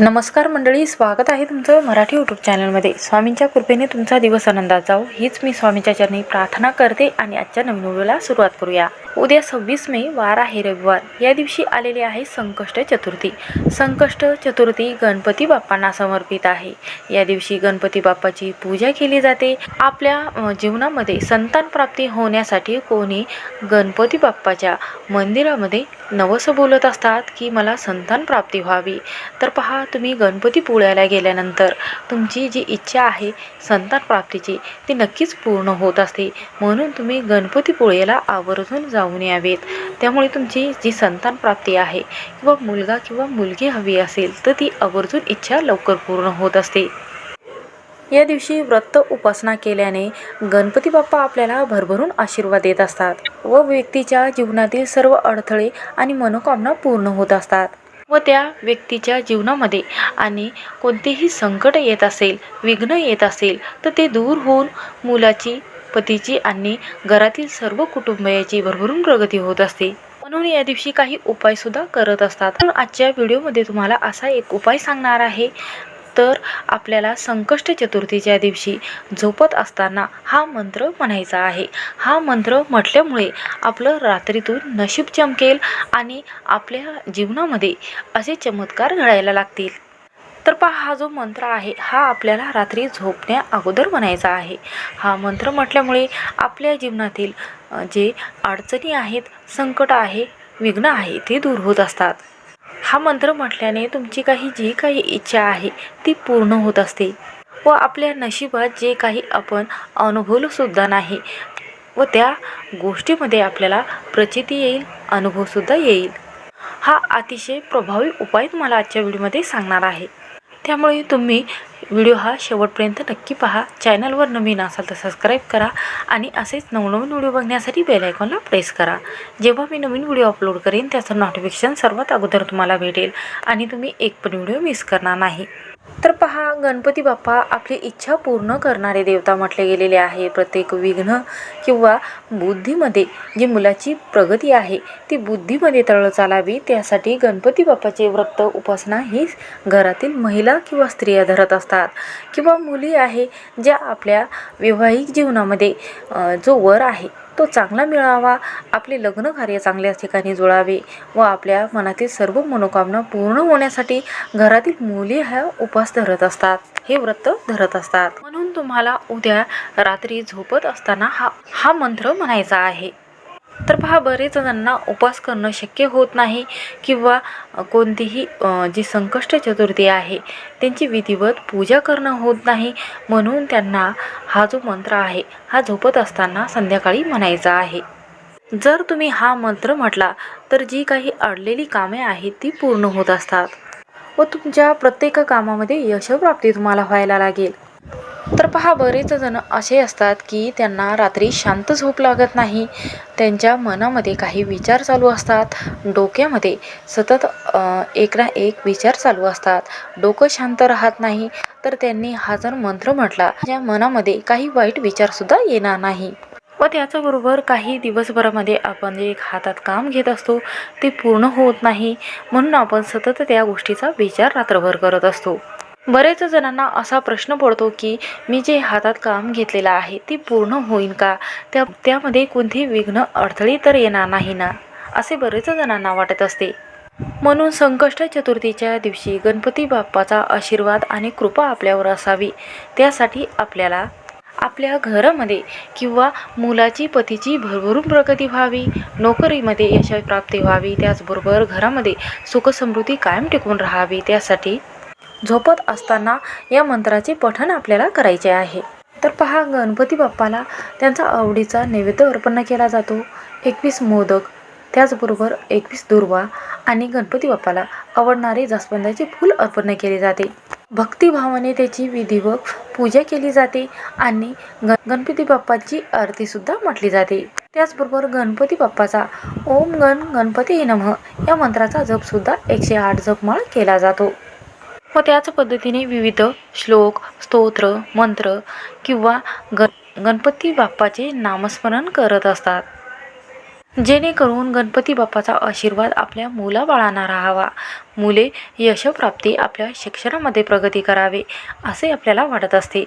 नमस्कार मंडळी स्वागत आहे तुमचं मराठी यूट्यूब चॅनलमध्ये स्वामींच्या कृपेने तुमचा दिवस आनंदात जाओ हीच मी स्वामींच्या चरणी प्रार्थना करते आणि आजच्या नवीन व्हिडिओला सुरुवात करूया. उद्या सव्वीस मे वार आहे रविवार. या दिवशी आलेली आहे संकष्ट चतुर्थी. संकष्ट चतुर्थी गणपती बाप्पांना समर्पित आहे. या दिवशी गणपती बाप्पाची पूजा केली जाते. आपल्या जीवनामध्ये संतान प्राप्ती होण्यासाठी कोणी गणपती बाप्पाच्या मंदिरामध्ये नवसं बोलत असतात की मला संतान प्राप्ती व्हावी. तर पहा तुम्ही गणपती पुळ्याला गेल्यानंतर तुमची जी इच्छा आहे संतान प्राप्तीची ती नक्कीच पूर्ण होत असते. म्हणून तुम्ही गणपती आवर्जून जाऊन यावेत. त्यामुळे तुमची जी संतान प्राप्ती आहे किंवा मुलगा किंवा मुलगी हवी असेल तर ती आवर्जून इच्छा लवकर पूर्ण होत असते. या दिवशी व्रत उपासना केल्याने गणपती बाप्पा आपल्याला भरभरून आशीर्वाद देत असतात व व्यक्तीच्या जीवनातील सर्व अडथळे आणि मनोकामना पूर्ण होत असतात. व त्या व्यक्तीच्या जीवनामध्ये आणि कोणतेही संकट येत असेल विघ्न येत असेल तर ते दूर होऊन मुलाची पतीची आणि घरातील सर्व कुटुंबियाची भरभरून प्रगती होत असते. म्हणून या दिवशी काही उपायसुद्धा करत असतात. पण आजच्या व्हिडिओमध्ये तुम्हाला असा एक उपाय सांगणार आहे तर आपल्याला संकष्ट चतुर्थीच्या दिवशी झोपत असताना हा मंत्र म्हणायचा आहे. हा मंत्र म्हटल्यामुळे आपलं रात्रीतून नशीब चमकेल आणि आपल्या जीवनामध्ये असे चमत्कार घडायला लागतील. तर पहा हा जो मंत्र आहे हा आपल्याला रात्री झोपण्या अगोदर म्हणायचा आहे. हा मंत्र म्हटल्यामुळे आपल्या जीवनातील जे अडचणी आहेत संकट आहे विघ्न आहे ते दूर होत असतात. हा मंत्र म्हटल्याने तुमची काही जी काही इच्छा आहे ती पूर्ण होत असते व आपल्या नशिबात जे काही आपण अनुभवलंसुद्धा नाही व त्या गोष्टीमध्ये आपल्याला प्रचिती येईल अनुभवसुद्धा येईल. हा अतिशय प्रभावी उपाय तुम्हाला आजच्या व्हिडिओमध्ये सांगणार आहे. त्यामुळे तुम्ही व्हिडिओ हा शेवटपर्यंत नक्की पहा. चॅनलवर नवीन असाल तर सबस्क्राईब करा आणि असेच नवनवीन व्हिडिओ बघण्यासाठी बेल आयकॉनला प्रेस करा. जेव्हा मी नवीन व्हिडिओ अपलोड करेन त्याचं नोटिफिकेशन सर्वात अगोदर तुम्हाला भेटेल आणि तुम्ही एक पण व्हिडिओ मिस करणार नाही. तर पहा गणपती बाप्पा आपली इच्छा पूर्ण करणारे देवता म्हटले गेलेले आहे. प्रत्येक विघ्न किंवा बुद्धीमध्ये जी मुलाची प्रगती आहे ती बुद्धीमध्ये तळ चालावी. त्यासाठी गणपती बाप्पाचे व्रत उपासना ही घरातील महिला किंवा स्त्रिया धरत असतात. किंवा मुली आहे ज्या आपल्या वैवाहिक जीवनामध्ये जो वर आहे तो चांगला मिळावा आपले लग्न कार्य चांगल्या ठिकाणी जुळावे व आपल्या मनातील सर्व मनोकामना पूर्ण होण्यासाठी घरातील मुली ह्या उपास धरत असतात हे व्रत धरत असतात. म्हणून तुम्हाला उद्या रात्री झोपत असताना हा हा मंत्र म्हणायचा आहे. तर पहा बरेच जणांना उपवास करणं शक्य होत नाही किंवा कोणतीही जी संकष्ट चतुर्थी आहे त्यांची विधिवत पूजा करणं होत नाही. म्हणून त्यांना हा जो मंत्र आहे हा झोपत असताना संध्याकाळी म्हणायचा आहे. जर तुम्ही हा मंत्र म्हटला तर जी काही अडलेली कामे आहेत ती पूर्ण होत असतात व तुमच्या प्रत्येक कामामध्ये यशप्राप्ती तुम्हाला व्हायला लागेल. तर पहा बरेच जण असे असतात की त्यांना रात्री शांत झोप लागत नाही. त्यांच्या मनामध्ये काही विचार चालू असतात. डोक्यामध्ये सतत एक ना एक विचार चालू असतात. डोकं शांत राहत नाही. तर त्यांनी हा जर मंत्र म्हटला त्या मनामध्ये काही वाईट विचारसुद्धा येणार नाही. व त्याचबरोबर काही दिवसभरामध्ये आपण जे एक हातात काम घेत असतो ते पूर्ण होत नाही. म्हणून आपण सतत त्या गोष्टीचा विचार रात्रभर करत असतो. बरेच जणांना असा प्रश्न पडतो की मी जे हातात काम घेतलेलं आहे ते पूर्ण होईल का? त्या त्यामध्ये कोणतेही विघ्न अडथळे तर येणार नाही ना? असे बरेच जणांना वाटत असते. म्हणून संकष्ट चतुर्थीच्या दिवशी गणपती बाप्पाचा आशीर्वाद आणि कृपा आपल्यावर असावी. त्यासाठी आपल्याला आपल्या घरामध्ये किंवा मुलाची पतीची भरभरून प्रगती व्हावी नोकरीमध्ये यशप्राप्ती व्हावी त्याचबरोबर घरामध्ये सुखसमृद्धी कायम टिकून राहावी त्यासाठी झोपत असताना या मंत्राचे पठण आपल्याला करायचे आहे. तर पहा गणपती बाप्पाला त्यांचा आवडीचा नैवेद्य अर्पण केला जातो. एकवीस मोदक त्याचबरोबर एकवीस दुर्वा आणि गणपती बाप्पाला आवडणारे जास्वंदाचे फूल अर्पण केले जाते. भक्तिभावाने त्याची विधिवत पूजा केली जाते आणि ग गणपती बाप्पाची आरतीसुद्धा म्हटली जाते. त्याचबरोबर गणपती बाप्पाचा ओम गण गणपती नमः या मंत्राचा जपसुद्धा एकशे आठ जपमाळ केला जातो. व त्याच पद्धतीने विविध श्लोक स्तोत्र मंत्र किंवा ग गणपती बाप्पाचे नामस्मरण करत असतात. जेणेकरून गणपती बाप्पाचा आशीर्वाद आपल्या मुलाबाळांना राहावा. मुले यशप्राप्ती आपल्या शिक्षणामध्ये प्रगती करावे असे आपल्याला वाटत असते.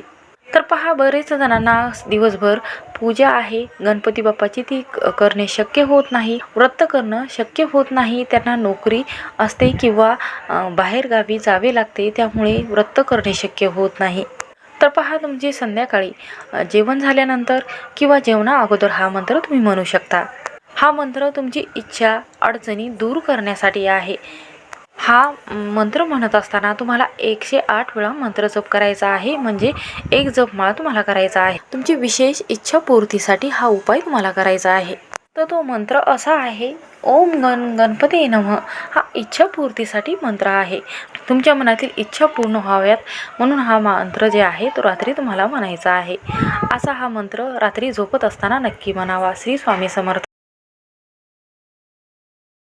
तर पहा बरेच जणांना दिवसभर पूजा आहे. गणपती बाप्पाची ती करणे शक्य होत नाही. व्रत करणं शक्य होत नाही. त्यांना नोकरी असते किंवा बाहेरगावी जावे लागते. त्यामुळे व्रत करणे शक्य होत नाही. तर पहा तुमचे संध्याकाळी जेवण झाल्यानंतर किंवा जेवणा अगोदर हा मंत्र तुम्ही म्हणू शकता. हा मंत्र तुमची इच्छा अडचणी दूर करण्यासाठी आहे. हा मंत्र म्हणत असताना तुम्हाला एकशे आठ वेळा मंत्र जप करायचा आहे. म्हणजे एक जपमाळा तुम्हाला करायचा आहे. तुमची विशेष इच्छा पूर्तीसाठी हा उपाय तुम्हाला करायचा आहे. तर तो मंत्र असा आहे ओम गण गणपती नम. हा इच्छापूर्तीसाठी मंत्र आहे. तुमच्या मनातील इच्छा पूर्ण व्हाव्यात म्हणून हा मंत्र जे आहे तो रात्री तुम्हाला म्हणायचा आहे. असा हा मंत्र रात्री झोपत असताना नक्की म्हणावा. श्री स्वामी समर्थ.